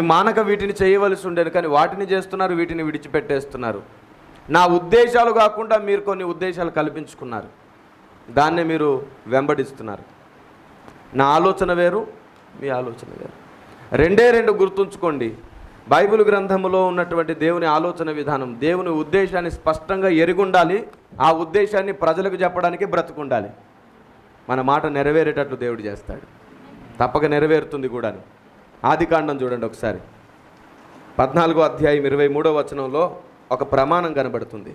వాటిని మానక వీటిని చేయవలసి ఉండేది కానీ వాటిని చేస్తున్నారు వీటిని విడిచిపెట్టేస్తున్నారు. నా ఉద్దేశాలు కాకుండా మీరు కొన్ని ఉద్దేశాలు కల్పించుకున్నారు. దాన్నే మీరు వెంబడిస్తున్నారు. నా ఆలోచన వేరు మీ ఆలోచన వేరు. రెండే రెండు గుర్తుంచుకోండి. బైబిల్ గ్రంథములో ఉన్నటువంటి దేవుని ఆలోచన విధానం దేవుని ఉద్దేశాన్ని స్పష్టంగా ఎరుగుండాలి ఆ ఉద్దేశాన్ని ప్రజలకు చెప్పడానికి బ్రతుకుండాలి. మన మాట నెరవేరేటట్లు దేవుడు చేస్తాడు. తప్పక నెరవేరుతుంది కూడా ఆదికాండం చూడండి ఒకసారి. పద్నాలుగో అధ్యాయం ఇరవై మూడో వచనంలో ఒక ప్రమాణం కనబడుతుంది.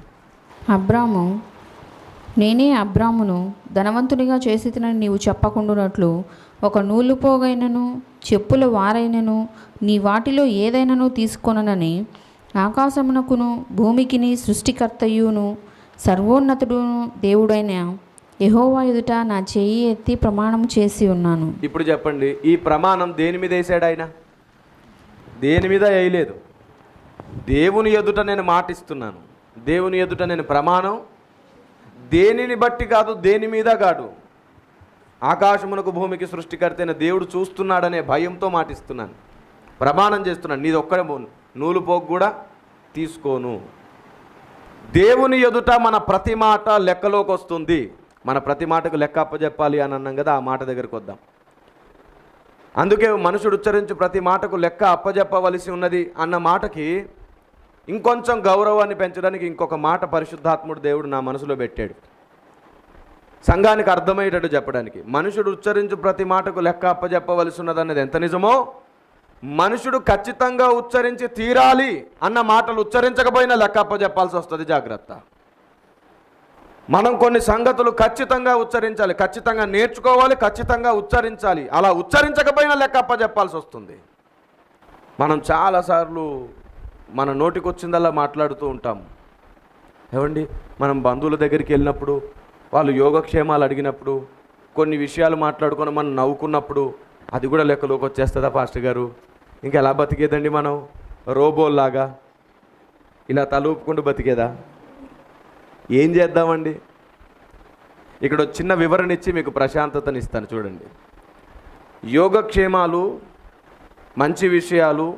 అబ్రాము నేనే అబ్రామును ధనవంతునిగా చేసినని నీవు చెప్పకుండానట్లు ఒక నూలు పోగైనను చెప్పుల వారైనను నీ వాటిలో ఏదైనాను తీసుకొననని ఆకాశమునకును భూమికిని సృష్టికర్తయును సర్వోన్నతుడును దేవుడైన యహోవా ఎదుట నా చెయ్యి ఎత్తి ప్రమాణం చేసి ఉన్నాను. ఇప్పుడు చెప్పండి ఈ ప్రమాణం దేని మీద వేసాడు ఆయన? దేని మీద వేయలేదు. దేవుని ఎదుట నేను మాటిస్తున్నాను. దేవుని ఎదుట నేను ప్రమాణం. దేనిని బట్టి కాదు దేని మీద కాదు. ఆకాశమునకు భూమికి సృష్టికర్తైన దేవుడు చూస్తున్నాడనే భయంతో మాటిస్తున్నాను. ప్రమాణం చేస్తున్నాను. నీది ఒక్కడే నూలు పోగు కూడా తీసుకోను. దేవుని ఎదుట మన ప్రతి మాట లెక్కలోకి వస్తుంది. మన ప్రతి మాటకు లెక్క అప్పచెప్పాలి అని అన్నాం కదా ఆ మాట దగ్గరికి వద్దాం. అందుకే మనుషుడు ఉచ్చరించు ప్రతి మాటకు లెక్క అప్పజెప్పవలసి ఉన్నది అన్న మాటకి ఇంకొంచెం గౌరవాన్ని పెంచడానికి ఇంకొక మాట పరిశుద్ధాత్ముడు దేవుడు నా మనసులో పెట్టాడు. సంఘానికి అర్థమయ్యేటట్టు చెప్పడానికి. మనుషుడు ఉచ్చరించు ప్రతి మాటకు లెక్క అప్పజెప్పవలసి ఉన్నది అన్నది ఎంత నిజమో మనుషుడు ఖచ్చితంగా ఉచ్చరించి తీరాలి అన్న మాటలు ఉచ్చరించకపోయినా లెక్క అప్పజెప్పాల్సి వస్తుంది జాగ్రత్త. మనం కొన్ని సంగతులు ఖచ్చితంగా ఉచ్చరించాలి. ఖచ్చితంగా నేర్చుకోవాలి ఖచ్చితంగా ఉచ్చరించాలి. అలా ఉచ్చరించకపోయినా లెక్క చెప్పాల్సి వస్తుంది. మనం చాలాసార్లు మన నోటికొచ్చిందల్లా మాట్లాడుతూ ఉంటాం. ఏమండి? మనం బంధువుల దగ్గరికి వెళ్ళినప్పుడు వాళ్ళు యోగక్షేమాలు అడిగినప్పుడు కొన్ని విషయాలు మాట్లాడుకొని మనం నవ్వుకున్నప్పుడు అది కూడా లెక్కలోకి వచ్చేస్తుందా ఫాస్ట్ గారు? ఇంకా ఎలా బతికేదండి మనం? రోబోల్లాగా? ఇలా తలూపుకుంటూ బతికేదా? ఏం చేద్దామండి? ఇక్కడ చిన్న వివరణ ఇచ్చి మీకు ప్రశాంతతని ఇస్తాను చూడండి. యోగక్షేమాలు మంచి విషయాలు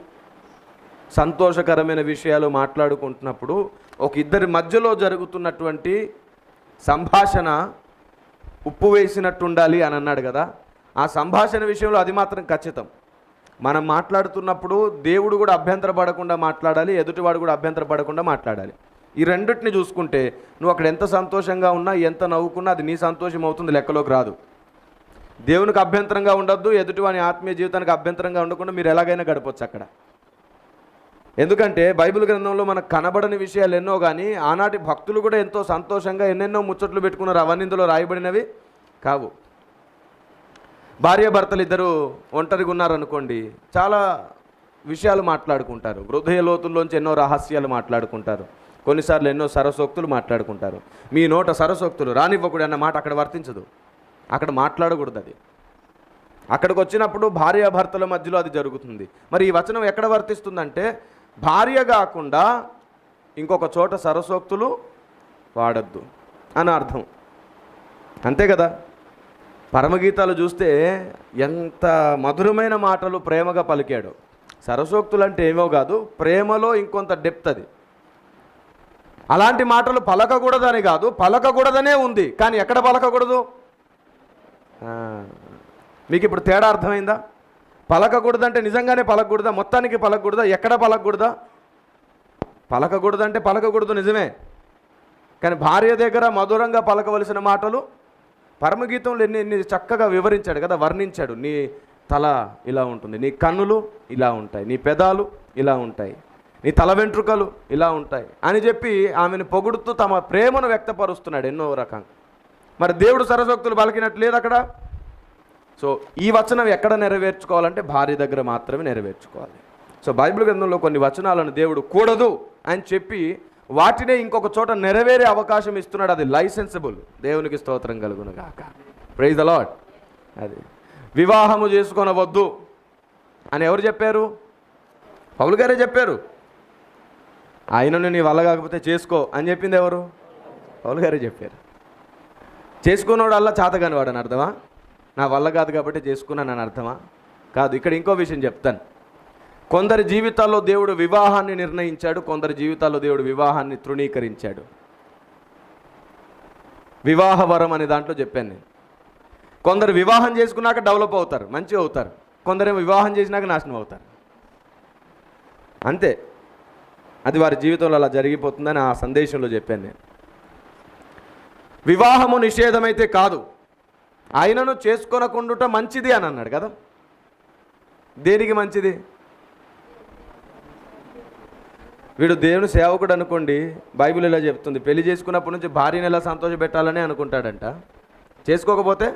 సంతోషకరమైన విషయాలు మాట్లాడుకుంటున్నప్పుడు ఒక ఇద్దరి మధ్యలో జరుగుతున్నటువంటి సంభాషణ ఉప్పు వేసినట్టు ఉండాలి అని అన్నాడు కదా. ఆ సంభాషణ విషయంలో అది మాత్రం ఖచ్చితం. మనం మాట్లాడుతున్నప్పుడు దేవుడు కూడా అభ్యంతర పడకుండా మాట్లాడాలి ఎదుటివాడు కూడా అభ్యంతర పడకుండా మాట్లాడాలి. ఈ రెండింటిని చూసుకుంటే నువ్వు అక్కడ ఎంత సంతోషంగా ఉన్నా ఎంత నవ్వుకున్నా అది నీ సంతోషం అవుతుంది లెక్కలోకి రాదు. దేవునికి అభ్యంతరంగా ఉండొద్దు ఎదుటివాని ఆత్మీయ జీవితానికి అభ్యంతరంగా ఉండకుండా మీరు ఎలాగైనా గడపచ్చు అక్కడ. ఎందుకంటే బైబిల్ గ్రంథంలో మనకు కనబడని విషయాలు ఎన్నో కానీ ఆనాటి భక్తులు కూడా ఎంతో సంతోషంగా ఎన్నెన్నో ముచ్చట్లు పెట్టుకున్నారు. అవన్నీ ఇందులో రాయబడినవి కావు. భార్య భర్తలు ఇద్దరు ఒంటరిగా ఉన్నారనుకోండి చాలా విషయాలు మాట్లాడుకుంటారు. హృదయ లోతుల్లోంచి ఎన్నో రహస్యాలు మాట్లాడుకుంటారు. కొన్నిసార్లు ఎన్నో సరసోక్తులు మాట్లాడుకుంటారు. మీ నోట సరసోక్తులు రానివ్వకూడదు అన్న మాట అక్కడ వర్తించదు. అక్కడ మాట్లాడకూడదు అది. అక్కడికి వచ్చినప్పుడు భార్యాభర్తల మధ్యలో అది జరుగుతుంది. మరి ఈ వచనం ఎక్కడ వర్తిస్తుందంటే భార్య కాకుండా ఇంకొక చోట సరసోక్తులు వాడద్దు అని అర్థం. అంతే కదా? పరమగీతాలు చూస్తే ఎంత మధురమైన మాటలు ప్రేమగా పలికాడు. సరసోక్తులు అంటే ఏమో కాదు ప్రేమలో ఇంకొంత డెప్త్ అది. అలాంటి మాటలు పలకకూడదని కాదు పలకకూడదనే ఉంది. కానీ ఎక్కడ పలకకూడదు? మీకు ఇప్పుడు తేడా అర్థమైందా? పలకకూడదంటే నిజంగానే పలకకూడదా? మొత్తానికి పలకకూడదా? ఎక్కడ పలకకూడదా? పలకకూడదంటే పలకకూడదు నిజమే. కానీ భార్య దగ్గర మధురంగా పలకవలసిన మాటలు పరమగీతంలో ఎన్ని ఎన్ని చక్కగా వివరించాడు కదా వర్ణించాడు. నీ తల ఇలా ఉంటుంది నీ కన్నులు ఇలా ఉంటాయి నీ పెదాలు ఇలా ఉంటాయి. నీ తల వెంట్రుకలు ఇలా ఉంటాయి అని చెప్పి ఆమెను పొగుడుతూ తమ ప్రేమను వ్యక్తపరుస్తున్నాడు ఎన్నో రకంగా. మరి దేవుడు సరస్వక్తులు పలికినట్టు లేదు అక్కడ? సో ఈ వచనం ఎక్కడ నెరవేర్చుకోవాలంటే భార్య దగ్గర మాత్రమే నెరవేర్చుకోవాలి. సో బైబిల్ గ్రంథంలో కొన్ని వచనాలను దేవుడు కూడదు అని చెప్పి వాటినే ఇంకొక చోట నెరవేరే అవకాశం ఇస్తున్నాడు. అది లైసెన్సబుల్. దేవునికి స్తోత్రం కలుగును గాక. ప్రైజ్ ద లాడ్ అది. వివాహము చేసుకొనవద్దు అని ఎవరు చెప్పారు? పౌలు గారే చెప్పారు. ఆయనను నీ వల్ల కాకపోతే చేసుకో అని చెప్పింది ఎవరు? పౌలు గారే చెప్పారు. చేసుకున్నవాడు అల్లా చాతగాని వాడు అని అర్థమా? నా వల్ల కాదు కాబట్టి చేసుకున్నాను అని అర్థమా? కాదు ఇక్కడ ఇంకో విషయం చెప్తాను. కొందరి జీవితాల్లో దేవుడు వివాహాన్ని నిర్ణయించాడు కొందరి జీవితాల్లో దేవుడు వివాహాన్ని తృణీకరించాడు. వివాహ వరం అనే దాంట్లో చెప్పాను నేను. కొందరు వివాహం చేసుకున్నాక డెవలప్ అవుతారు మంచిగా అవుతారు. కొందరేమో వివాహం చేసినాక నాశనం అవుతారు. అంతే. అది వారి జీవితంలో అలా జరిగిపోతుందని ఆ సందేశంలో చెప్పాను నేను. వివాహము నిషేధమైతే కాదు. ఆయనను చేసుకొనకుండుట మంచిది అని అన్నాడు కదా. దేనికి మంచిది? వీడు దేవుని సేవకుడు అనుకోండి బైబిల్ ఇలా చెప్తుంది పెళ్ళి చేసుకున్నప్పటి నుంచి భార్యని ఎలా సంతోషపెట్టాలని అనుకుంటాడంట. చేసుకోకపోతే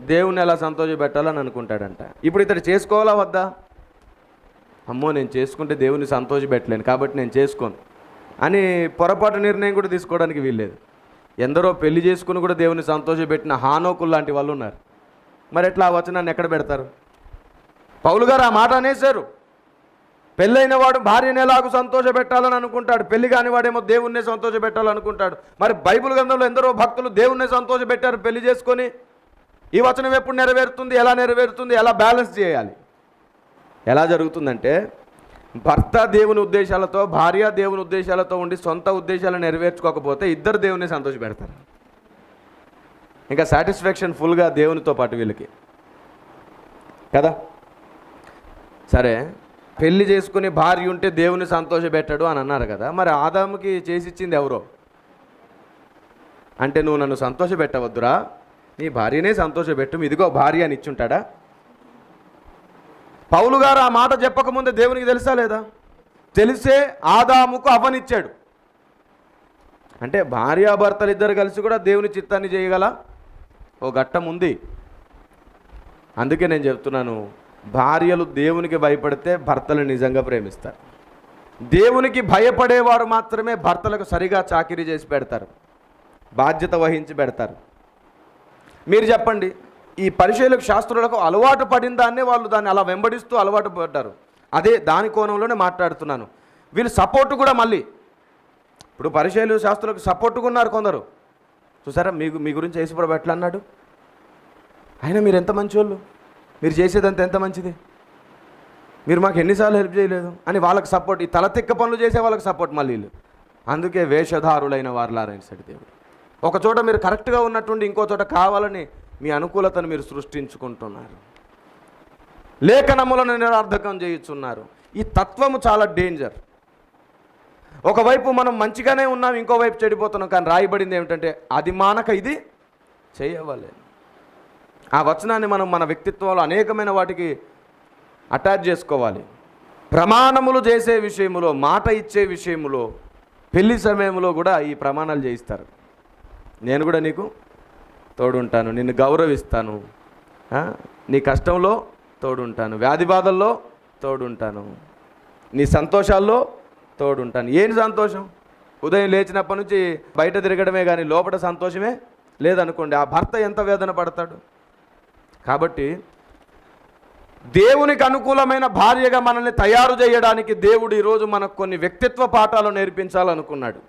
దేవుని ఎలా సంతోషపెట్టాలని అనుకుంటాడంట. ఇప్పుడు ఇతడు చేసుకోవాలా వద్దా? అమ్మో నేను చేసుకుంటే దేవుని సంతోషపెట్టలేను కాబట్టి నేను చేసుకోను అని పొరపాటు నిర్ణయం కూడా తీసుకోవడానికి వీల్లేదు. ఎందరో పెళ్ళి చేసుకుని కూడా దేవుని సంతోషపెట్టిన హానోకులు లాంటి వాళ్ళు ఉన్నారు. మరి ఎట్లా ఆ వచనాన్ని ఎక్కడ పెడతారు? పౌలు గారు ఆ మాట అనేశారు. పెళ్ళైన వాడు భార్యని సంతోష సంతోషపెట్టాలని అనుకుంటాడు పెళ్ళి కాని వాడేమో దేవుణ్ణి సంతోషపెట్టాలనుకుంటాడు మరి బైబిల్ గ్రంథంలో ఎందరో భక్తులు దేవుణ్ణి సంతోషపెట్టారు పెళ్ళి చేసుకొని. ఈ వచనం ఎప్పుడు నెరవేరుతుంది ఎలా నెరవేరుతుంది ఎలా బ్యాలెన్స్ చేయాలి? ఎలా జరుగుతుందంటే భర్త దేవుని ఉద్దేశాలతో భార్య దేవుని ఉద్దేశాలతో ఉండి సొంత ఉద్దేశాలు నెరవేర్చుకోకపోతే ఇద్దరు దేవుని సంతోషపెడతారు. ఇంకా సాటిస్ఫాక్షన్ ఫుల్గా దేవునితో పాటు వీళ్ళకి. కదా? సరే పెళ్ళి చేసుకుని భార్య ఉంటే దేవుని సంతోషపెట్టాడు అని అన్నారు కదా మరి ఆదాముకి చేసిచ్చింది ఎవరో? అంటే నువ్వు నన్ను సంతోష పెట్టవద్దురా నీ భార్యనే సంతోషపెట్టు ఇదిగో భార్య అని ఇచ్చుంటాడా? పౌలు గారు ఆ మాట చెప్పకముందే దేవునికి తెలుసా లేదా? తెలిసే ఆదాముకు అవనిచ్చాడు. అంటే భార్యాభర్తలు ఇద్దరు కలిసి కూడా దేవుని చిత్తాన్ని చేయగల ఓ ఘట్టం ఉంది. అందుకే నేను చెప్తున్నాను భార్యలు దేవునికి భయపడితే భర్తలు నిజంగా ప్రేమిస్తారు. దేవునికి భయపడేవారు మాత్రమే భర్తలకు సరిగా చాకిరీ చేసి పెడతారు. బాధ్యత వహించి పెడతారు. మీరు చెప్పండి ఈ పరిచయలకు శాస్త్రులకు అలవాటు పడిన దాన్నే వాళ్ళు దాన్ని అలా వెంబడిస్తూ అలవాటు పడ్డారు. అదే దాని కోణంలోనే మాట్లాడుతున్నాను. వీళ్ళు సపోర్ట్ కూడా మళ్ళీ. ఇప్పుడు పరిశీలు శాస్త్రులకు సపోర్ట్గా ఉన్నారు కొందరు. చూసారా? మీకు మీ గురించి యేసుప్రభు ఎట్లా అన్నాడు? అయినా మీరు ఎంత మంచివాళ్ళు మీరు చేసేదంత ఎంత మంచిది? మీరు మాకు ఎన్నిసార్లు హెల్ప్ చేయలేదు అని వాళ్ళకి సపోర్ట్ ఈ తల తిక్క పనులు చేసే వాళ్ళకి సపోర్ట్ మళ్ళీ వీళ్ళు. అందుకే వేషధారులైన వారులారైన దేవుడు. ఒక చోట మీరు కరెక్ట్గా ఉన్నట్టుండి ఇంకో చోట కావాలని మీ అనుకూలతను మీరు సృష్టించుకుంటున్నారు. లేఖనములను నిరర్థకం చేయుచున్నారు. ఈ తత్వము చాలా డేంజర్ ఒకవైపు మనం మంచిగానే ఉన్నాం ఇంకోవైపు చెడిపోతున్నాం కానీ రాయబడింది ఏమిటంటే అది మానక ఇది చేయవలేదు. ఆ వచనాన్ని మనం మన వ్యక్తిత్వంలో అనేకమైన వాటికి అటాచ్ చేసుకోవాలి. ప్రమాణములు చేసే విషయములో మాట ఇచ్చే విషయంలో పెళ్ళి సమయంలో కూడా ఈ ప్రమాణాలు చేయిస్తారు. నేను కూడా నీకు తోడుంటాను నిన్ను గౌరవిస్తాను. నీ కష్టంలో తోడుంటాను వ్యాధి బాధల్లో తోడుంటాను నీ సంతోషాల్లో తోడుంటాను. ఏంటి సంతోషం? ఉదయం లేచినప్పటి నుంచి బయట తిరగడమే కానీ లోపల సంతోషమే లేదనుకోండి ఆ భర్త ఎంత వేదన పడతాడు? కాబట్టి దేవునికి అనుకూలమైన భార్యగా మనల్ని తయారు చేయడానికి దేవుడు ఈరోజు మనకు కొన్ని వ్యక్తిత్వ పాఠాలు నేర్పించాలనుకున్నాడు.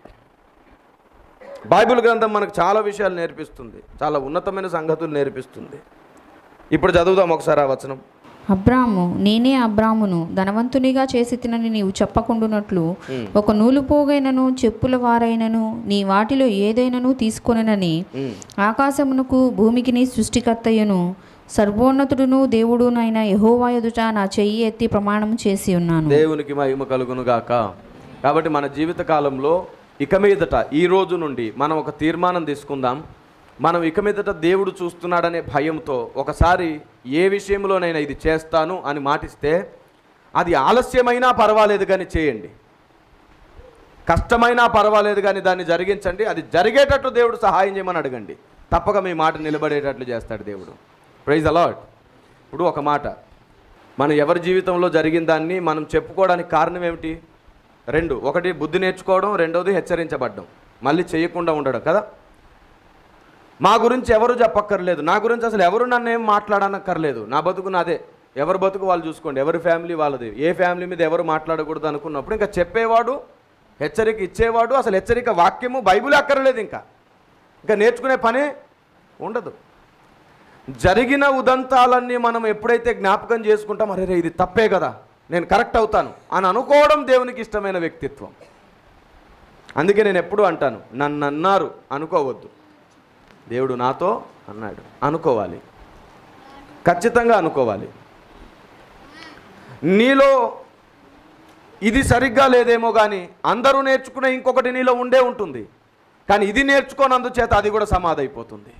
బైబిల్ గ్రంథం మనకు చాలా విషయాలు నేర్పిస్తుంది. చాలా ఉన్నతమైన సంగతులు నేర్పిస్తుంది. ఇప్పుడు చదువుదాం ఒకసారి ఆ వచనం. అబ్రాము నేనే అబ్రామును. ధనవంతునిగా చేసి తినని నీవు చెప్పకుండునట్లు ఒక నూలు పోగైనను చెప్పుల వారైనను నీ వాటిలో ఏదైనను తీసుకొనని. ఆకాశమునకు భూమికిని సృష్టికర్తయ్యను. సర్వోన్నతుడును దేవుడునైన యెహోవా ఎదుట నా చెయ్యి ఎత్తి ప్రమాణం చేసి ఉన్నాను. దేవునికి మహిమ కలుగును గాక కాబట్టి మన జీవిత కాలంలో ఇక మీదట ఈ రోజు నుండి మనం ఒక తీర్మానం తీసుకుందాం. మనం ఇక మీదట దేవుడు చూస్తున్నాడనే భయంతో ఒకసారి ఏ విషయంలోనైనా ఇది చేస్తాను అని మాటిస్తే అది ఆలస్యమైనా పర్వాలేదు కానీ చేయండి. కష్టమైనా పర్వాలేదు కానీ దాన్ని జరిగించండి. అది జరిగేటట్లు దేవుడు సహాయం చేయమని అడగండి. తప్పక మీ మాట నిలబడేటట్లు చేస్తాడు దేవుడు. ప్రైజ్ అలాట్ ఇప్పుడు ఒక మాట. మన ఎవరి జీవితంలో జరిగిన దాన్ని మనం చెప్పుకోవడానికి కారణం ఏమిటి? రెండు ఒకటి బుద్ధి నేర్చుకోవడం రెండవది హెచ్చరించబడ్డం. మళ్ళీ చేయకుండా ఉండడం కదా? మా గురించి ఎవరు చెప్పక్కర్లేదు. నా గురించి అసలు ఎవరు నన్ను ఏం మాట్లాడనక్కర్లేదు. నా బతుకు నాదే. ఎవరి బతుకు వాళ్ళు చూసుకోండి. ఎవరి ఫ్యామిలీ వాళ్ళది. ఏ ఫ్యామిలీ మీద ఎవరు మాట్లాడకూడదు అనుకున్నప్పుడు ఇంకా చెప్పేవాడు హెచ్చరిక ఇచ్చేవాడు అసలు హెచ్చరిక వాక్యము బైబుల్ అక్కర్లేదు ఇంకా. ఇంకా నేర్చుకునే పనే ఉండదు. జరిగిన ఉదంతాలన్నీ మనం ఎప్పుడైతే జ్ఞాపకం చేసుకుంటాం అరే ఇది తప్పే కదా? నేను కరెక్ట్ అవుతాను అని అనుకోవడం దేవునికి ఇష్టమైన వ్యక్తిత్వం. అందుకే నేను ఎప్పుడూ అంటాను నన్ను అన్నారు అనుకోవద్దు. దేవుడు నాతో అన్నాడు అనుకోవాలి. ఖచ్చితంగా అనుకోవాలి. నీలో ఇది సరిగ్గా లేదేమో కానీ అందరూ నేర్చుకునే ఇంకొకటి నీలో ఉండే ఉంటుంది. కానీ ఇది నేర్చుకోనందుచేత అది కూడా సమాధైపోతుంది.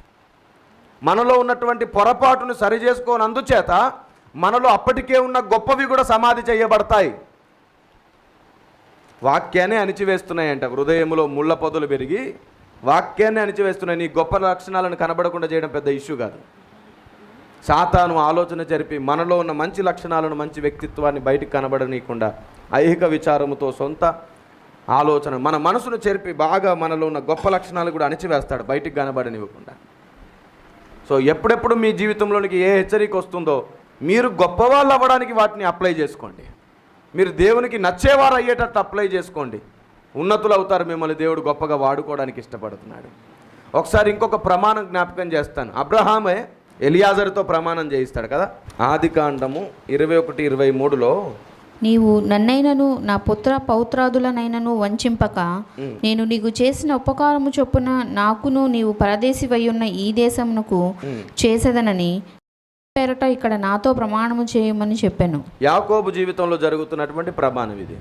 మనలో ఉన్నటువంటి పొరపాటును సరి చేసుకోనందుచేత మనలో అప్పటికే ఉన్న గొప్పవి కూడా సమాధి చేయబడతాయి. వాక్యాన్ని అణిచివేస్తున్నాయంట. హృదయంలో ముళ్ళ పొదలు పెరిగి వాక్యాన్ని అణిచివేస్తున్నాయి. నీ గొప్ప లక్షణాలను కనబడకుండా చేయడం పెద్ద ఇష్యూ కాదు. సాతాను ఆలోచన జరిపి మనలో ఉన్న మంచి లక్షణాలను మంచి వ్యక్తిత్వాన్ని బయటకు కనబడనీయకుండా ఐహిక విచారముతో సొంత ఆలోచన మన మనసును చెరిపి బాగా మనలో ఉన్న గొప్ప లక్షణాలు కూడా అణిచివేస్తాడు. బయటికి కనబడనివ్వకుండా. సో ఎప్పుడెప్పుడు మీ జీవితంలోనికి ఏ హెచ్చరిక వస్తుందో మీరు గొప్పవాళ్ళు అవ్వడానికి వాటిని అప్లై చేసుకోండి. మీరు దేవునికి నచ్చేవారు అయ్యేటట్టు అప్లై చేసుకోండి. ఉన్నతులు అవుతారు మిమ్మల్ని దేవుడు గొప్పగా వాడుకోవడానికి ఇష్టపడుతున్నాడు. ఒకసారి ఇంకొక ప్రమాణం జ్ఞాపకం చేస్తాను. అబ్రహామే ఎలియాజర్తో ప్రమాణం చేయిస్తాడు కదా? ఆది కాండము ఇరవై ఒకటి ఇరవై మూడులో నీవు నన్నైనను నా పుత్ర పౌత్రాదులనైనను వంచింపక నేను నీకు చేసిన ఉపకారము చొప్పున నాకును నీవు పరదేశివై ఉన్న ఈ దేశమునకు చేసేదనని పేరట ఇక్కడ నాతో ప్రమాణము చేయమని చెప్పాను. యాకోబు జీవితంలో జరుగుతున్నటువంటి ప్రమాణం ఇది.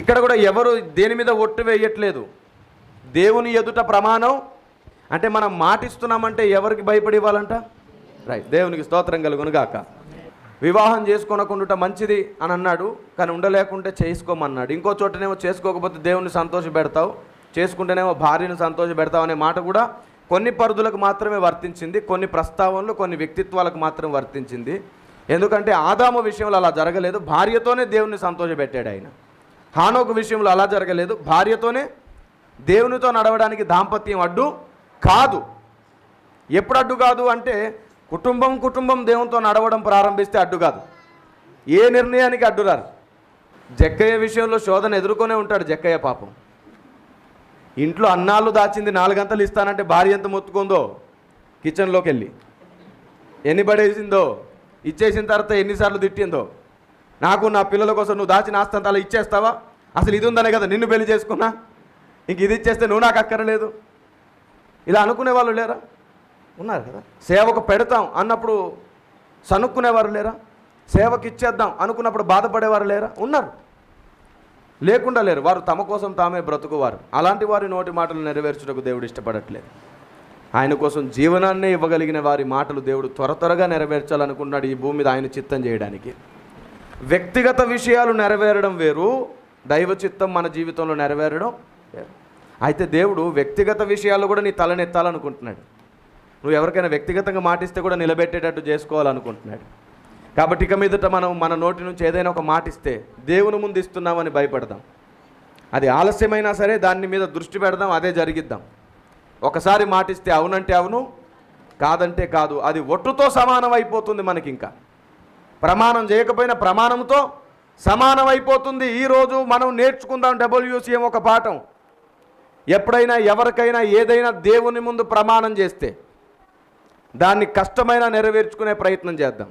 ఇక్కడ కూడా ఎవరు దేని మీద ఒట్టు వేయట్లేదు. దేవుని ఎదుట ప్రమాణం అంటే మనం మాటిస్తున్నామంటే ఎవరికి భయపడి ఇవ్వాలంట? రైట్ దేవునికి స్తోత్రం కలుగును గాక. వివాహం చేసుకోనకుండా మంచిది అని అన్నాడు కానీ ఉండలేకుంటే చేసుకోమన్నాడు. ఇంకో చోటనేమో చేసుకోకపోతే దేవుని సంతోష పెడతావు చేసుకుంటేనేమో భార్యను సంతోష పెడతావు అనే మాట కూడా కొన్ని పరిధులకు మాత్రమే వర్తించింది కొన్ని ప్రస్తావనలు కొన్ని వ్యక్తిత్వాలకు మాత్రం వర్తించింది. ఎందుకంటే ఆదాము విషయంలో అలా జరగలేదు భార్యతోనే దేవుని సంతోషపెట్టాడు ఆయన. హానోకు విషయంలో అలా జరగలేదు భార్యతోనే దేవునితో నడవడానికి దాంపత్యం అడ్డు కాదు. ఎప్పుడు అడ్డు కాదు అంటే కుటుంబం కుటుంబం దేవునితో నడవడం ప్రారంభిస్తే అడ్డు కాదు. ఏ నిర్ణయానికి అడ్డురారు? జక్కయ్య విషయంలో శోధన ఎదుర్కొనే ఉంటాడు జక్కయ్య పాపం. ఇంట్లో అన్నాళ్ళు దాచింది నాలుగంతలు ఇస్తానంటే భార్య ఎంత మొత్తుకుందో? కిచెన్లోకి వెళ్ళి. ఎన్ని పడేసిందో ఇచ్చేసిన తర్వాత ఎన్నిసార్లు తిట్టిందో? నాకు నా పిల్లల కోసం నువ్వు దాచిన ఆస్తంత అలా ఇచ్చేస్తావా? అసలు ఇది ఉందనే కదా నిన్ను పెళ్ళి చేసుకున్నా? ఇంక ఇది ఇచ్చేస్తే నువ్వు నాకు అక్కరలేదు. ఇలా అనుకునే వాళ్ళు లేరా? ఉన్నారు కదా. సేవకు పెడతాం అన్నప్పుడు సనుక్కునేవారు లేరా? సేవకి ఇచ్చేద్దాం అనుకున్నప్పుడు బాధపడేవారు లేరా? ఉన్నారు. లేకుండా లేరు. వారు తమ కోసం తామే బ్రతుకువారు. అలాంటి వారి నోటి మాటలు నెరవేర్చుటకు దేవుడు ఇష్టపడట్లేదు. ఆయన కోసం జీవనాన్నే ఇవ్వగలిగిన వారి మాటలు దేవుడు త్వర త్వరగా నెరవేర్చాలనుకున్నాడు ఈ భూమి మీద ఆయన చిత్తం చేయడానికి. వ్యక్తిగత విషయాలు నెరవేరడం వేరు. దైవ చిత్తం మన జీవితంలో నెరవేరడం వేరు. అయితే దేవుడు వ్యక్తిగత విషయాల్లో కూడా నీ తలనెత్తాలనుకుంటున్నాడు నువ్వు ఎవరికైనా వ్యక్తిగతంగా మాటిస్తే కూడా నిలబెట్టేటట్టు చేసుకోవాలనుకుంటున్నాడు. కాబట్టి ఇక మీదట మనం మన నోటి నుంచి ఏదైనా ఒక మాట ఇస్తే దేవుని ముందు ఇస్తున్నామని భయపడదాం. అది ఆలస్యమైనా సరే దాని మీద దృష్టి పెడదాం అదే జరిగిద్దాం. ఒకసారి మాటిస్తే అవునంటే అవును కాదంటే కాదు. అది ఒట్టుతో సమానం అయిపోతుంది మనకి ఇంకా ప్రమాణం చేయకపోయినా ప్రమాణంతో సమానం అయిపోతుంది ఈరోజు మనం నేర్చుకుందాం డబ్ల్యూసీఎం ఒక పాఠం. ఎప్పుడైనా ఎవరికైనా ఏదైనా దేవుని ముందు ప్రమాణం చేస్తే దాన్ని కష్టమైనా నెరవేర్చుకునే ప్రయత్నం చేద్దాం.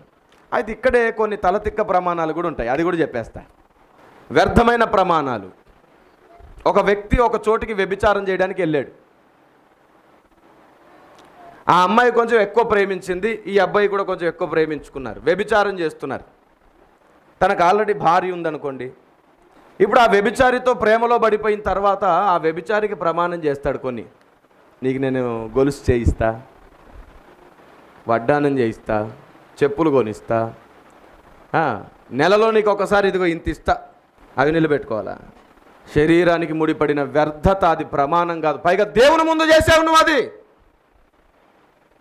అయితే ఇక్కడే కొన్ని తలతిక్క ప్రమాణాలు కూడా ఉంటాయి. అది కూడా చెప్పేస్తా. వ్యర్థమైన ప్రమాణాలు. ఒక వ్యక్తి ఒక చోటికి వ్యభిచారం చేయడానికి వెళ్ళాడు. ఆ అమ్మాయి కొంచెం ఎక్కువ ప్రేమించింది ఈ అబ్బాయి కూడా కొంచెం ఎక్కువ ప్రేమించుకున్నారు వ్యభిచారం చేస్తున్నారు. తనకు ఆల్రెడీ భార్య ఉందనుకోండి. ఇప్పుడు ఆ వ్యభిచారితో ప్రేమలో పడిపోయిన తర్వాత ఆ వ్యభిచారికి ప్రమాణం చేస్తాడు కొన్ని. నీకు నేను గొలుసు చేయిస్తా వడ్డానం చేయిస్తా చెప్పులు కొనిస్తా. నెలలో నీకు ఒకసారి ఇదిగో ఇంత ఇస్తా. అవి నిలబెట్టుకోవాలా? శరీరానికి ముడిపడిన వ్యర్థత అది ప్రమాణం కాదు. పైగా దేవుని ముందు చేసావు నువ్వు అది.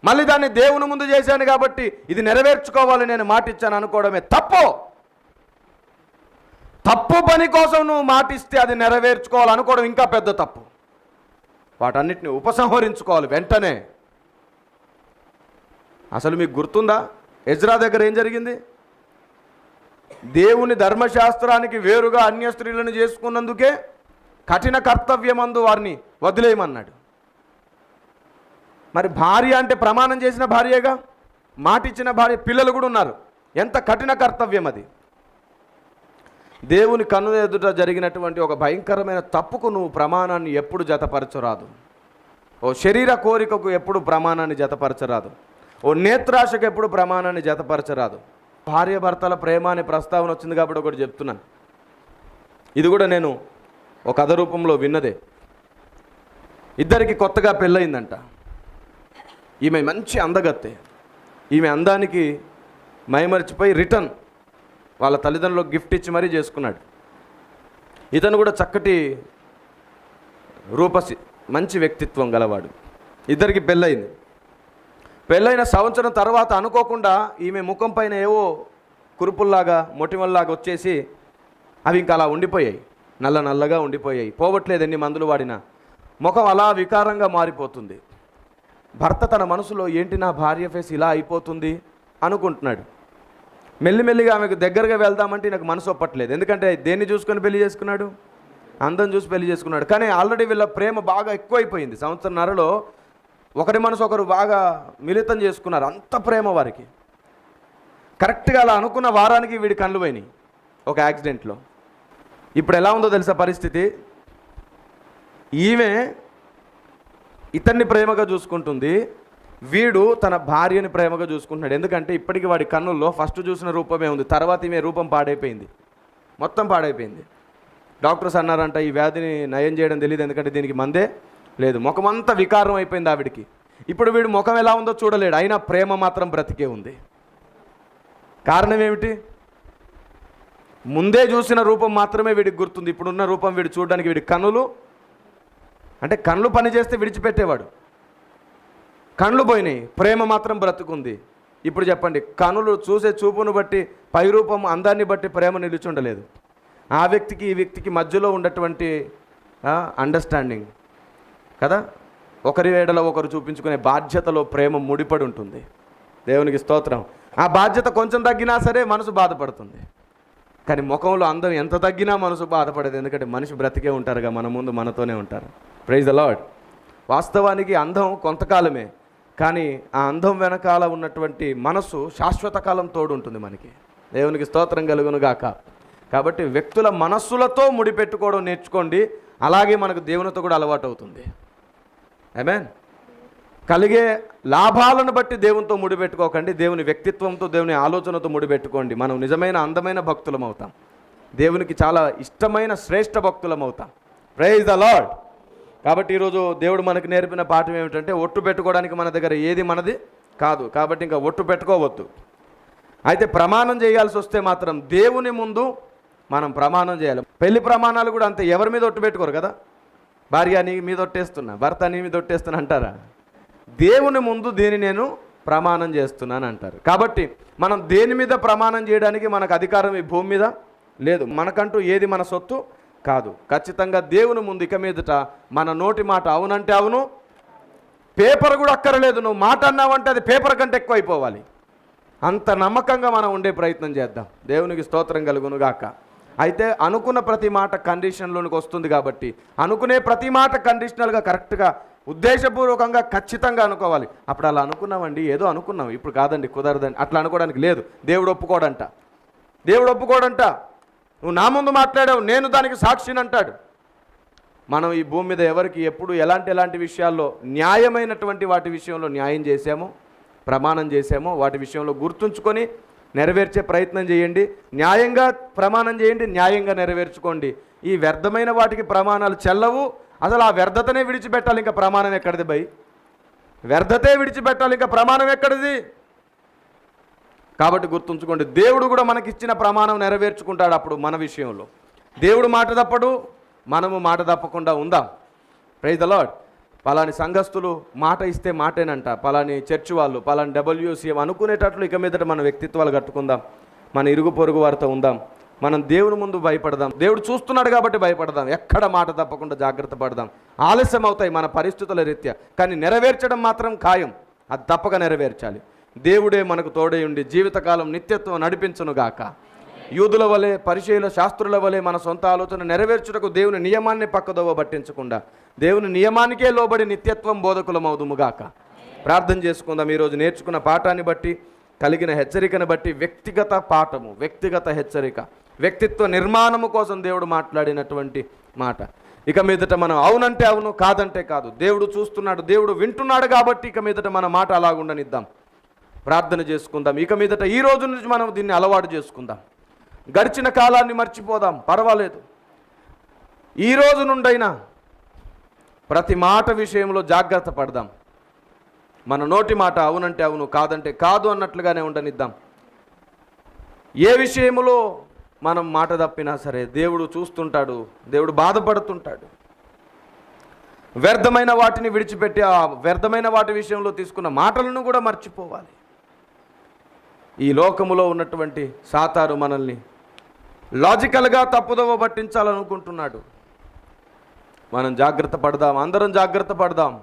మళ్ళీ దాన్ని దేవుని ముందు చేశాను కాబట్టి ఇది నెరవేర్చుకోవాలి నేను మాటిచ్చాను అనుకోవడమే. తప్పు! తప్పు పని కోసం నువ్వు మాటిస్తే అది నెరవేర్చుకోవాలి అనుకోవడం ఇంకా పెద్ద తప్పు. వాటన్నిటిని ఉపసంహరించుకోవాలి వెంటనే. అసలు మీకు గుర్తుందా? ఎజ్రా దగ్గర ఏం జరిగింది? దేవుని ధర్మశాస్త్రానికి వేరుగా అన్య స్త్రీలను చేసుకున్నందుకే కఠిన కర్తవ్యమందు వారిని వదిలేయమన్నాడు. మరి భార్య అంటే ప్రమాణం చేసిన భార్యగా మాటిచ్చిన భార్య పిల్లలు కూడా ఉన్నారు. ఎంత కఠిన కర్తవ్యం అది. దేవుని కన్ను ఎదుట జరిగినటువంటి ఒక భయంకరమైన తప్పుకు నువ్వు ప్రమాణాన్ని ఎప్పుడు జతపరచరాదు. ఓ శరీర కోరికకు ఎప్పుడు ప్రమాణాన్ని జతపరచరాదు. ఓ నేత్రాశకు ఎప్పుడు ప్రమాణాన్ని జతపరచరాదు భార్య భర్తల ప్రేమ అనే ప్రస్తావన వచ్చింది కాబట్టి ఒకటి చెప్తున్నాను. ఇది కూడా నేను ఒక కథ రూపంలో విన్నదే. ఇద్దరికి కొత్తగా పెళ్ళయిందంట. ఈమె మంచి అందగత్తె. ఈమె అందానికి మైమరిచిపోయి రిటర్న్ వాళ్ళ తల్లిదండ్రులకు గిఫ్ట్ ఇచ్చి మరీ చేసుకున్నాడు. ఇతను కూడా చక్కటి రూపసి మంచి వ్యక్తిత్వం గలవాడు. ఇద్దరికి పెళ్ళయింది. పెళ్ళైన సంవత్సరం తర్వాత అనుకోకుండా ఈమె ముఖం పైన ఏవో కురుపుల్లాగా మొటిమల్లాగా వచ్చేసి అవి ఇంకా అలా ఉండిపోయాయి. నల్ల నల్లగా ఉండిపోయాయి. పోవట్లేదు ఎన్ని మందులు వాడినా. ముఖం అలా వికారంగా మారిపోతుంది. భర్త తన మనసులో ఏంటి నా భార్య ఫేస్ ఇలా అయిపోతుంది అనుకుంటున్నాడు. మెల్లిమెల్లిగా ఆమెకు దగ్గరగా వెళ్దామంటే నాకు మనసు ఒప్పట్లేదు. ఎందుకంటే దేన్ని చూసుకొని పెళ్ళి చేసుకున్నాడు? అందం చూసి పెళ్ళి చేసుకున్నాడు. కానీ ఆల్రెడీ వీళ్ళ ప్రేమ బాగా ఎక్కువైపోయింది. సంవత్సరం నరలో ఒకరి మనసు ఒకరు బాగా మిళితం చేసుకున్నారు. అంత ప్రేమ వారికి. కరెక్ట్గా అలా అనుకున్న వారానికి వీడి కళ్ళు పోయినాయి ఒక యాక్సిడెంట్లో. ఇప్పుడు ఎలా ఉందో తెలుసా పరిస్థితి? ఈమె ఇతన్ని ప్రేమగా చూసుకుంటుంది. వీడు తన భార్యని ప్రేమగా చూసుకుంటున్నాడు. ఎందుకంటే ఇప్పటికి వాడి కన్నుల్లో ఫస్ట్ చూసిన రూపమే ఉంది. తర్వాత ఈమె రూపం పాడైపోయింది. మొత్తం పాడైపోయింది. డాక్టర్స్ అన్నారంట ఈ వ్యాధిని నయం చేయడం తెలియదు ఎందుకంటే దీనికి మందే లేదు ముఖమంతా వికారం అయిపోయింది ఆవిడికి. ఇప్పుడు వీడు ముఖం ఎలా ఉందో చూడలేడు అయినా ప్రేమ మాత్రం బ్రతికే ఉంది. కారణం ఏమిటి? ముందే చూసిన రూపం మాత్రమే వీడికి గుర్తుంది ఇప్పుడున్న రూపం వీడు చూడడానికి వీడి కన్నులు అంటే కళ్ళు పని చేస్తే విడిచిపెట్టేవాడు. కళ్ళు పోయినాయి ప్రేమ మాత్రం బ్రతుకుంది. ఇప్పుడు చెప్పండి కనులు చూసే చూపును బట్టి పై రూపం అందాన్ని బట్టి ప్రేమ నిలిచి ఉండలేదు ఆ వ్యక్తికి ఈ వ్యక్తికి మధ్యలో ఉన్నటువంటి అండర్స్టాండింగ్ కదా? ఒకరి వేడలో ఒకరు చూపించుకునే బాధ్యతలో ప్రేమ ముడిపడి ఉంటుంది. దేవునికి స్తోత్రం. ఆ బాధ్యత కొంచెం తగ్గినా సరే మనసు బాధపడుతుంది. కానీ ముఖంలో అందం ఎంత తగ్గినా మనసు బాధపడేది. ఎందుకంటే మనిషి బ్రతికే ఉంటారుగా మన ముందు మనతోనే ఉంటారు. ప్రైజ్ ద వాస్తవానికి అందం కొంతకాలమే. కానీ ఆ అందం వెనకాల ఉన్నటువంటి మనసు శాశ్వత కాలం తోడు ఉంటుంది మనకి. దేవునికి స్తోత్రం కలుగును గాక. కాబట్టి వ్యక్తుల మనస్సులతో ముడిపెట్టుకోవడం నేర్చుకోండి. అలాగే మనకు దేవునితో కూడా అలవాటు అవుతుంది. ఆమెన్ కలిగే లాభాలను బట్టి దేవునితో ముడిపెట్టుకోకండి. దేవుని వ్యక్తిత్వంతో దేవుని ఆలోచనతో ముడిపెట్టుకోండి. మనం నిజమైన అందమైన భక్తులం అవుతాం. దేవునికి చాలా ఇష్టమైన శ్రేష్ఠ భక్తులం అవుతాం. ప్రైజ్ ద లాడ్ కాబట్టి ఈరోజు దేవుడు మనకు నేర్పిన పాఠం ఏమిటంటే ఒట్టు పెట్టుకోవడానికి మన దగ్గర ఏది మనది కాదు. కాబట్టి ఇంకా ఒట్టు పెట్టుకోవద్దు. అయితే ప్రమాణం చేయాల్సి వస్తే మాత్రం దేవుని ముందు మనం ప్రమాణం చేయాలి. పెళ్ళి ప్రమాణాలు కూడా అంతే. ఎవరి మీద ఒట్టు పెట్టుకోరు కదా? భార్య నీ మీద ఒట్టేస్తున్నా భర్త నీ మీద ఒట్టేస్తున్నా అంటారా? దేవుని ముందు దేని నేను ప్రమాణం చేస్తున్నాను అంటారు. కాబట్టి మనం దేని మీద ప్రమాణం చేయడానికి మనకు అధికారం ఈ భూమి మీద? లేదు మనకంటూ ఏది మన సొత్తు? కాదు. ఖచ్చితంగా దేవుని ముందు ఇక మీదట మన నోటి మాట అవునంటే అవును పేపర్ కూడా అక్కర్లేదు. నువ్వు మాట అన్నావంటే అది పేపర్ కంటే ఎక్కువ అయిపోవాలి. అంత నమ్మకంగా మనం ఉండే ప్రయత్నం చేద్దాం. దేవునికి స్తోత్రం కలుగునుగాక. అయితే అనుకున్న ప్రతి మాట కండిషన్లోనికి వస్తుంది కాబట్టి అనుకునే ప్రతి మాట కండిషనల్గా కరెక్ట్గా ఉద్దేశపూర్వకంగా ఖచ్చితంగా అనుకోవాలి. అప్పుడు అలా అనుకున్నామండి ఏదో అనుకున్నాం. ఇప్పుడు కాదండి కుదరదండి అట్లా అనుకోవడానికి లేదు. దేవుడు ఒప్పుకోడంట. దేవుడు ఒప్పుకోడంట. నువ్వు నా ముందు మాట్లాడావు నేను దానికి సాక్షిని అంటాడు. మనం ఈ భూమి మీద ఎవరికి ఎప్పుడు ఎలాంటి ఎలాంటి విషయాల్లో న్యాయమైనటువంటి వాటి విషయంలో న్యాయం చేశామో ప్రమాణం చేశామో వాటి విషయంలో గుర్తుంచుకొని నెరవేర్చే ప్రయత్నం చేయండి. న్యాయంగా ప్రమాణం చేయండి న్యాయంగా నెరవేర్చుకోండి. ఈ వ్యర్థమైన వాటికి ప్రమాణాలు చెల్లవు. అసలు ఆ వ్యర్థతనే విడిచిపెట్టాలి ఇంకా ప్రమాణం ఎక్కడిది భయ్ వ్యర్థతే విడిచిపెట్టాలి ఇంకా ప్రమాణం ఎక్కడిది? కాబట్టి గుర్తుంచుకోండి దేవుడు కూడా మనకిచ్చిన ప్రమాణం నెరవేర్చుకుంటాడు అప్పుడు మన విషయంలో. దేవుడు మాట తప్పడు మనము మాట తప్పకుండా ఉందాం. ప్రైజ్ ద లాడ్ పలాని సంఘస్థులు మాట ఇస్తే మాటేనంట. పలాని చర్చ్ వాళ్ళు పలాని డబ్ల్యూసీఎం అనుకునేటట్లు ఇక మీదట మన వ్యక్తిత్వాలు కట్టుకుందాం. మన ఇరుగు పొరుగు వారితో ఉందాం. మనం దేవుని ముందు భయపడదాం. దేవుడు చూస్తున్నాడు కాబట్టి భయపడదాం. ఎక్కడ మాట తప్పకుండా జాగ్రత్త పడదాం. ఆలస్యం అవుతాయి మన పరిస్థితుల రీత్యా. కానీ నెరవేర్చడం మాత్రం ఖాయం. అది తప్పక నెరవేర్చాలి. దేవుడే మనకు తోడై ఉండి జీవితకాలం నిత్యత్వం నడిపించునుగాక. యూదుల వలె పరిచయుల శాస్త్రుల వలె మన సొంత ఆలోచన నెరవేర్చుటకు దేవుని నియమాన్ని పక్కదోవ పట్టించకుండా దేవుని నియమానికే లోబడి నిత్యత్వం బోధకులమవుదుముగాక. ప్రార్థన చేసుకుందాం. ఈరోజు నేర్చుకున్న పాఠాన్ని బట్టి కలిగిన హెచ్చరికను బట్టి వ్యక్తిగత పాఠము వ్యక్తిగత హెచ్చరిక వ్యక్తిత్వ నిర్మాణము కోసం దేవుడు మాట్లాడినటువంటి మాట. ఇక మీదట మనం అవునంటే అవును కాదంటే కాదు. దేవుడు చూస్తున్నాడు దేవుడు వింటున్నాడు కాబట్టి ఇక మీదట మన మాట అలాగుండనిద్దాం. ప్రార్థన చేసుకుందాం. ఇక మీదట ఈ రోజు నుంచి మనం దీన్ని అలవాటు చేసుకుందాం. గడిచిన కాలాన్ని మర్చిపోదాం పర్వాలేదు. ఈ రోజు నుండైనా ప్రతి మాట విషయంలో జాగ్రత్త పడదాం. మన నోటి మాట అవునంటే అవును కాదంటే కాదు అన్నట్లుగానే ఉండనిద్దాం. ఏ విషయములో మనం మాట తప్పినా సరే దేవుడు చూస్తుంటాడు దేవుడు బాధపడుతుంటాడు. వ్యర్థమైన వాటిని విడిచిపెట్టి ఆ వ్యర్థమైన వాటి విషయంలో తీసుకున్న మాటలను కూడా మర్చిపోవాలి. ఈ లోకములో ఉన్నటువంటి సాతారు మనల్ని లాజికల్గా తప్పుదోవ పట్టించాలనుకుంటున్నాడు. మనం జాగ్రత్త పడదాం అందరం జాగ్రత్త పడదాం.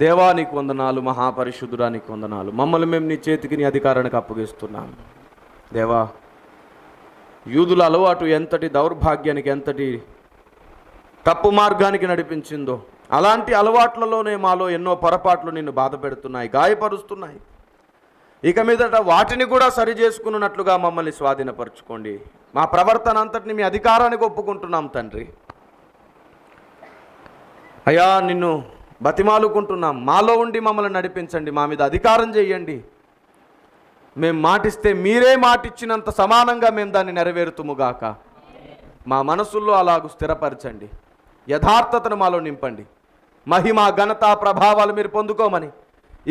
దేవా నీకు వందనాలు మహాపరిశుద్ధుడా నీకు వందనాలు. మమ్మల్ని మేము నీ చేతికి నీ అధికారానికి అప్పగిస్తున్నాం. దేవా యూదుల అలవాటు ఎంతటి దౌర్భాగ్యానికి ఎంతటి తప్పు మార్గానికి నడిపించిందో అలాంటి అలవాట్లలోనే మాలో ఎన్నో పొరపాట్లు నిన్ను బాధ పెడుతున్నాయి గాయపరుస్తున్నాయి. ఇక మీదట వాటిని కూడా సరి చేసుకున్నట్లుగా మమ్మల్ని స్వాధీనపరచుకోండి. మా ప్రవర్తన అంతటిని మీ అధికారానికి ఒప్పుకుంటున్నాం తండ్రి. అయ్యా నిన్ను బతిమాలుకుంటున్నాం. మాలో ఉండి మమ్మల్ని నడిపించండి. మా మీద అధికారం చేయండి. మేము మాటిస్తే మీరే మాటిచ్చినంత సమానంగా మేము దాన్ని నెరవేరుతుముగాక మా మనసుల్లో అలాగూ స్థిరపరచండి. యథార్థతను మాలో నింపండి. మహిమ ఘనత ప్రభావాలు మీరు పొందుకోమని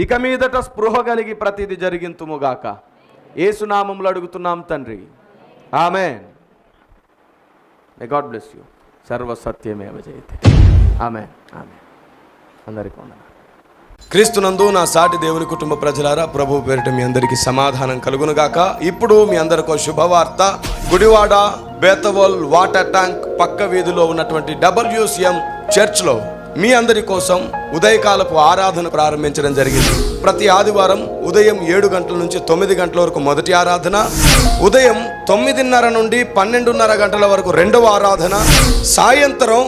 ఇక మీదట స్పృహ కలిగి ప్రతిదీ జరిగింతుముగాక ఏసునామంలో అడుగుతున్నాం తండ్రి. ఆమె మే గాడ్ బ్లెస్ యూ సర్వసత్యమే జయతే ఆమె ఆమె అందరికీ వందనాలు క్రీస్తునందు నా సాటి దేవుని కుటుంబ ప్రజలారా ప్రభు పేరిట మీ అందరికీ సమాధానం కలుగునుగాక ఇప్పుడు మీ అందరికీ శుభవార్త గుడివాడ బేతవోల్ వాటర్ ట్యాంక్ పక్క వీధిలో ఉన్నటువంటి డబ్ల్యూసిఎం చర్చ్లో మీ అందరి కోసం ఉదయకాలపు ఆరాధన ప్రారంభించడం జరిగింది. ప్రతి ఆదివారం ఉదయం ఏడు గంటల నుంచి తొమ్మిది గంటల వరకు మొదటి ఆరాధన ఉదయం తొమ్మిదిన్నర నుండి పన్నెండున్నర గంటల వరకు రెండవ ఆరాధన సాయంత్రం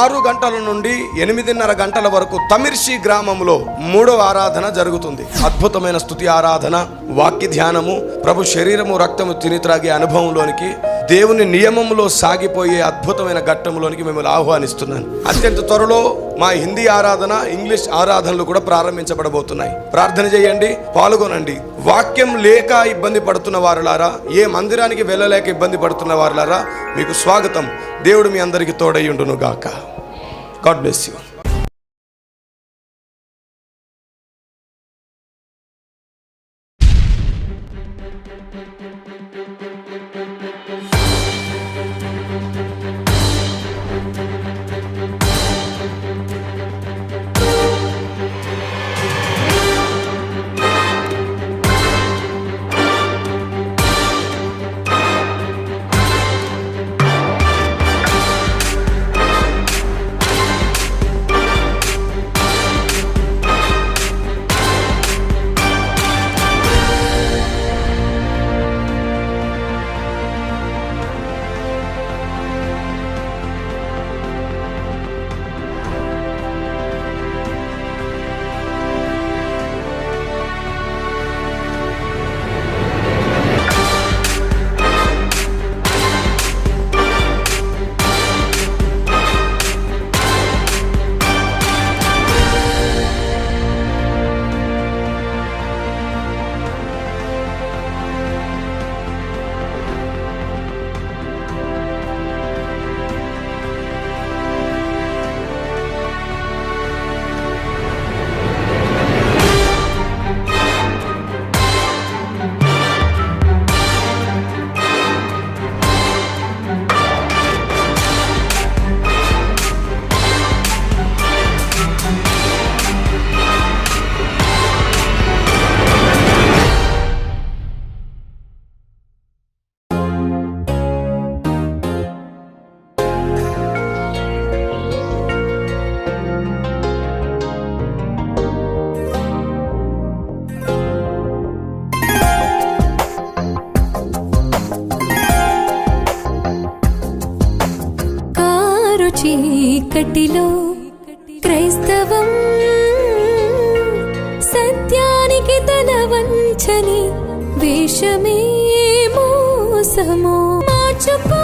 ఆరు గంటల నుండి ఎనిమిదిన్నర గంటల వరకు తమిర్షి గ్రామంలో మూడవ ఆరాధన జరుగుతుంది. అద్భుతమైన స్థుతి ఆరాధన వాక్య ధ్యానము ప్రభు శరీరము రక్తము తిని త్రాగే అనుభవంలోనికి దేవుని నియమంలో సాగిపోయే అద్భుతమైన ఘట్టంలోనికి మిమ్మల్ని ఆహ్వానిస్తున్నాను. అత్యంత త్వరలో మా హిందీ ఆరాధన ఇంగ్లీష్ ఆరాధనలు కూడా ప్రారంభించబడబోతున్నాయి. ప్రార్థన చేయండి పాల్గొనండి. వాక్యం లేక ఇబ్బంది పడుతున్న వారులారా ఏ మందిరానికి వెళ్ళలేక ఇబ్బంది పడుతున్న వారులారా మీకు స్వాగతం. దేవుడు మీ అందరికీ తోడయ్యుండును గాక గాడ్ బ్లెస్ యూ చీకటిలో క్రైస్తవం సత్యానికి తల వంచని వేషమే మోసమో. మార్చుకోని